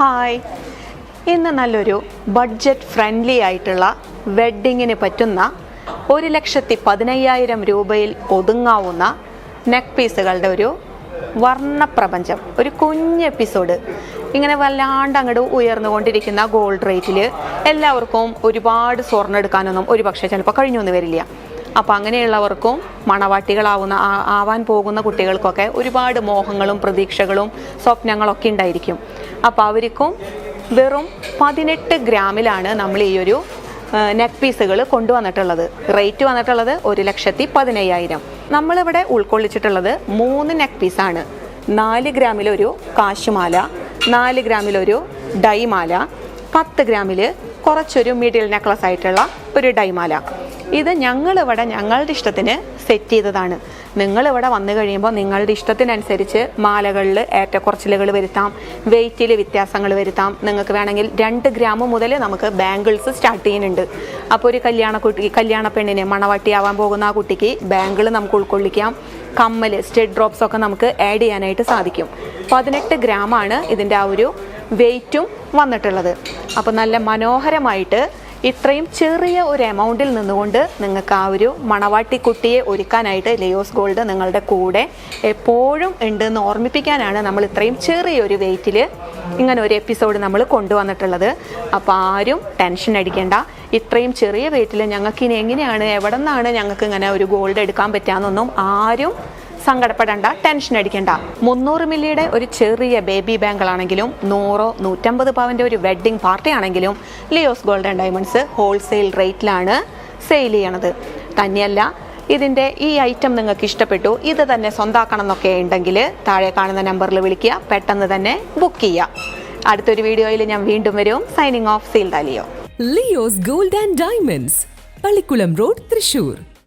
Hi. ഇന്ന് നല്ലൊരു budget friendly ആയിട്ടുള്ള വെഡ്ഡിങ്ങിന് പറ്റുന്ന ഒരു ലക്ഷത്തി പതിനയ്യായിരം രൂപയിൽ ഒതുങ്ങാവുന്ന നെക്ക് പീസുകളുടെ ഒരു വർണപ്രപഞ്ചം ഒരു കുഞ്ഞ് എപ്പിസോഡ് ഇങ്ങനെ വല്ലാണ്ട് അങ്ങോട്ട് ഉയർന്നുകൊണ്ടിരിക്കുന്ന ഗോൾഡ് റേറ്റിൽ എല്ലാവർക്കും ഒരുപാട് സ്വർണം എടുക്കാനൊന്നും ഒരു പക്ഷേ ചിലപ്പോൾ കഴിഞ്ഞൊന്നും വരില്ല. അപ്പോൾ അങ്ങനെയുള്ളവർക്കും മണവാട്ടികളാവുന്ന ആവാൻ പോകുന്ന കുട്ടികൾക്കൊക്കെ ഒരുപാട് മോഹങ്ങളും പ്രതീക്ഷകളും സ്വപ്നങ്ങളൊക്കെ ഉണ്ടായിരിക്കും. അപ്പോൾ അവർക്കും വെറും പതിനെട്ട് ഗ്രാമിലാണ് നമ്മൾ ഈ ഒരു നെക്ക് പീസുകൾ കൊണ്ടുവന്നിട്ടുള്ളത്. റേറ്റ് വന്നിട്ടുള്ളത് ഒരു ലക്ഷത്തി പതിനയ്യായിരം. നമ്മളിവിടെ ഉൾക്കൊള്ളിച്ചിട്ടുള്ളത് മൂന്ന് നെക്ക് പീസാണ്. നാല് ഗ്രാമിലൊരു കാശുമാല നാല് ഗ്രാമിലൊരു ഡൈമാല പത്ത് ഗ്രാമിൽ കുറച്ചൊരു മിഡിൽ നെക്ലസ് ആയിട്ടുള്ള ഒരു ഡൈമാല. ഇത് ഞങ്ങളിവിടെ ഞങ്ങളുടെ ഇഷ്ടത്തിന് സെറ്റ് ചെയ്തതാണ്. നിങ്ങളിവിടെ വന്നു കഴിയുമ്പോൾ നിങ്ങളുടെ ഇഷ്ടത്തിനനുസരിച്ച് മാലകളിൽ ഏറ്റക്കുറച്ചിലുകൾ വരുത്താം വെയിറ്റിൽ വ്യത്യാസങ്ങൾ വരുത്താം. നിങ്ങൾക്ക് വേണമെങ്കിൽ രണ്ട് ഗ്രാം മുതൽ നമുക്ക് ബാങ്കിൾസ് സ്റ്റാർട്ട് ചെയ്യുന്നുണ്ട്. അപ്പോൾ ഒരു കല്യാണ കുട്ടി കല്യാണ പെണ്ണിന് മണവാട്ടിയാവാൻ പോകുന്ന ആ കുട്ടിക്ക് ബാങ്കിൾ നമുക്ക് ഉൾക്കൊള്ളിക്കാം. കമ്മൽ സ്റ്റെഡ് ഡ്രോപ്സ് ഒക്കെ നമുക്ക് ആഡ് ചെയ്യാനായിട്ട് സാധിക്കും. പതിനെട്ട് ഗ്രാമാണ് ഇതിന്റെ ആ ഒരു വെയിറ്റും വന്നിട്ടുള്ളത്. അപ്പോൾ നല്ല മനോഹരമായിട്ട് ഇത്രയും ചെറിയ ഒരു എമൗണ്ടിൽ നിന്നുകൊണ്ട് നിങ്ങൾക്ക് ആ ഒരു മണവാട്ടി കുട്ടിയെ ഒരുക്കാനായിട്ട് ലിയോസ് ഗോൾഡ് നിങ്ങളുടെ കൂടെ എപ്പോഴും ഉണ്ട് എന്ന് ഓർമ്മിപ്പിക്കാനാണ് നമ്മൾ ഇത്രയും ചെറിയൊരു വെയിറ്റിൽ ഇങ്ങനെ ഒരു എപ്പിസോഡ് നമ്മൾ കൊണ്ടുവന്നിട്ടുള്ളത്. അപ്പോൾ ആരും ടെൻഷൻ അടിക്കേണ്ട. ഇത്രയും ചെറിയ വെയിറ്റിൽ ഞങ്ങൾക്ക് ഇനി എങ്ങനെയാണ് എവിടെ നിന്നാണ് ഞങ്ങൾക്ക് ഇങ്ങനെ ഒരു ഗോൾഡ് എടുക്കാൻ പറ്റാമെന്നൊന്നും ആരും സങ്കടപ്പെടേണ്ട ടെൻഷൻ അടിക്കേണ്ട. മുന്നൂറ് മില്ലിയുടെ ഒരു ചെറിയ ബേബി ബാങ്കളാണെങ്കിലും നൂറോ നൂറ്റമ്പത് പവന്റെ ഒരു വെഡ്ഡിംഗ് പാർട്ടി ആണെങ്കിലും ലിയോസ് ഗോൾഡൻ ഡയമണ്ട്സ് ഹോൾസെയിൽ റേറ്റിലാണ് സെയിൽ ചെയ്യണത്. തന്നെയല്ല ഇതിന്റെ ഈ ഐറ്റം നിങ്ങൾക്ക് ഇഷ്ടപ്പെട്ടു ഇത് തന്നെ സ്വന്താക്കണം എന്നൊക്കെ ഉണ്ടെങ്കിൽ താഴെ കാണുന്ന നമ്പറിൽ വിളിക്കുക പെട്ടെന്ന് തന്നെ ബുക്ക് ചെയ്യുക. അടുത്തൊരു വീഡിയോയിൽ ഞാൻ വീണ്ടും വരും. സൈനിങ് ഓഫ് സീൽ ദാലിയോ Leo's gold and diamonds Pallikkulam road Thrissur.